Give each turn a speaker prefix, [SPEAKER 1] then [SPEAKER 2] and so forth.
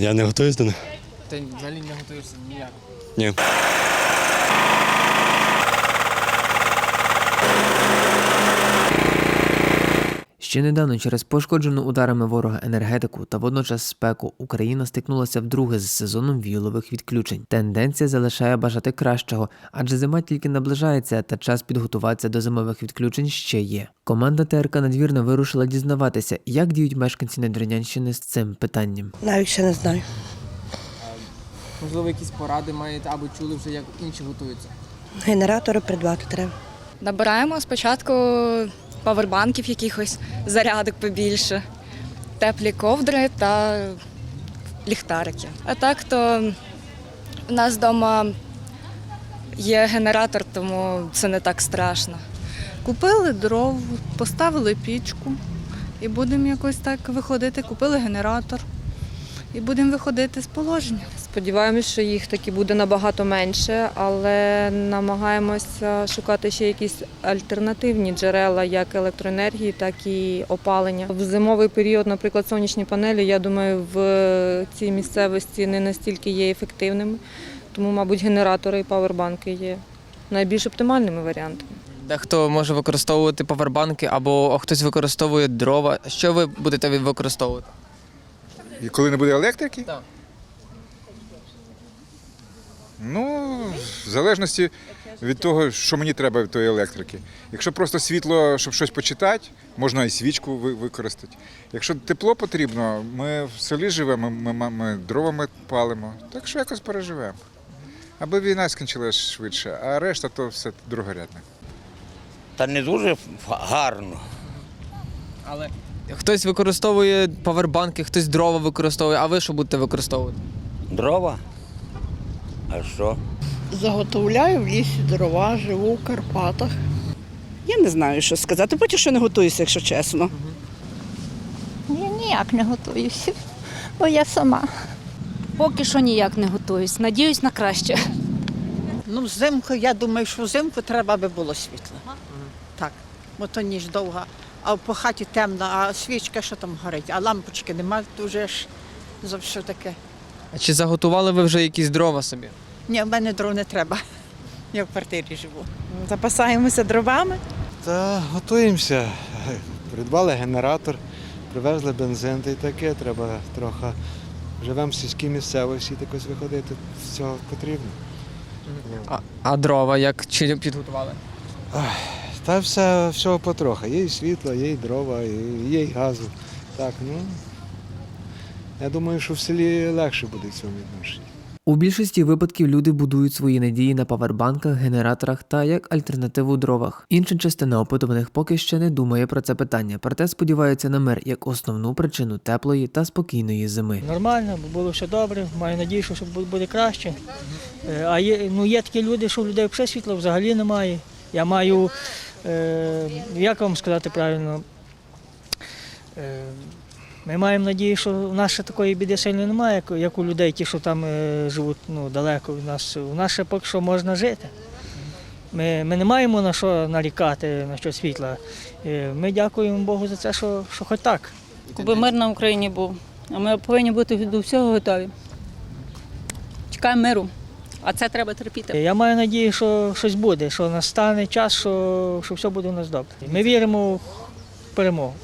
[SPEAKER 1] Я не готуюсь до них.
[SPEAKER 2] Ти взагалі не готуєшся ніяк.
[SPEAKER 1] Ні.
[SPEAKER 3] Ще недавно через пошкоджену ударами ворога енергетику та водночас спеку Україна стикнулася вдруге з сезоном віолових відключень. Тенденція залишає бажати кращого, адже зима тільки наближається, та час підготуватися до зимових відключень ще є. Команда ТРК надвірна вирушила дізнаватися, як діють мешканці Надвірнянщини з цим питанням.
[SPEAKER 4] Навіть ще не знаю.
[SPEAKER 2] Можливо, якісь поради маєте або чули вже, як інші готуються.
[SPEAKER 4] Генератори придбати треба.
[SPEAKER 5] Набираємо спочатку павербанків якихось, зарядок побільше, теплі ковдри та ліхтарики. А так то у нас вдома є генератор, тому це не так страшно.
[SPEAKER 6] Купили дров, поставили пічку і будемо якось так виходити. Купили генератор і будемо виходити з положення.
[SPEAKER 7] Сподіваємось, що їх таки буде набагато менше, але намагаємося шукати ще якісь альтернативні джерела, як електроенергії, так і опалення. В зимовий період, наприклад, сонячні панелі, я думаю, в цій місцевості не настільки є ефективними, тому, мабуть, генератори і павербанки є найбільш оптимальними варіантами.
[SPEAKER 2] Дехто може використовувати павербанки, або хтось використовує дрова. Що ви будете використовувати?
[SPEAKER 8] І коли не буде електрики?
[SPEAKER 2] Так.
[SPEAKER 8] Ну, в залежності від того, що мені треба від тої електрики. Якщо просто світло, щоб щось почитати, можна і свічку використати. Якщо тепло потрібно, ми в селі живемо, ми, ми, ми дровами палимо, так що якось переживемо. Аби війна скінчилась швидше, а решта то все другорядне.
[SPEAKER 9] Та не дуже гарно.
[SPEAKER 2] Але хтось використовує павербанки, хтось дрова використовує, а ви що будете використовувати?
[SPEAKER 9] Дрова. А що?
[SPEAKER 10] Заготовляю в лісі дрова, живу в Карпатах.
[SPEAKER 4] Я не знаю, що сказати. Поки що не готуюся, якщо чесно.
[SPEAKER 11] Я ніяк не готуюся, бо я сама. Поки що ніяк не готуюсь. Надіюсь на краще.
[SPEAKER 10] Ну, взимку, я думаю, що взимку треба, аби було світло. Так, бо то ніч довга. А по хаті темно, а свічка що там горить, а лампочки немає, то вже ж за все таке.
[SPEAKER 2] А чи заготували ви вже якісь дрова собі?
[SPEAKER 10] Ні, в мене дров не треба. Я в квартирі живу.
[SPEAKER 4] Запасаємося дровами.
[SPEAKER 12] Та готуємося. Придбали генератор, привезли бензин та й таке, треба трохи. Живемо в сільській місцевості, так ось виходити з цього потрібно.
[SPEAKER 2] А, а дрова як чи підготували?
[SPEAKER 12] Та все, всього потрохи. Є і світло, є і дрова, і- є і газу. Так, ну. Я думаю, що в селі легше буде в цьому відношенні.
[SPEAKER 3] У більшості випадків люди будують свої надії на павербанках, генераторах та як альтернативу дровах. Інша частина опитуваних поки ще не думає про це питання, проте сподіваються на мир як основну причину теплої та спокійної зими.
[SPEAKER 10] Нормально, було все добре. Маю надію, що буде краще. А є, ну, є такі люди, що в людей все світла взагалі немає. Я маю, е, як вам сказати правильно, е, ми маємо надію, що в нас ще такої біди сильно немає, як, у людей, ті, що там е, живуть ну, далеко від нас. У нас ще поки що можна жити. Ми, ми не маємо на що нарікати, на що світла. Е, Ми дякуємо Богу за це, що, що хоч так.
[SPEAKER 6] Коби мир на Україні був, а ми повинні бути до всього готові. Чекаємо миру, а це треба терпіти.
[SPEAKER 10] Я маю надію, що щось буде, що настане час, що, що все буде у нас добре. Ми віримо в перемогу.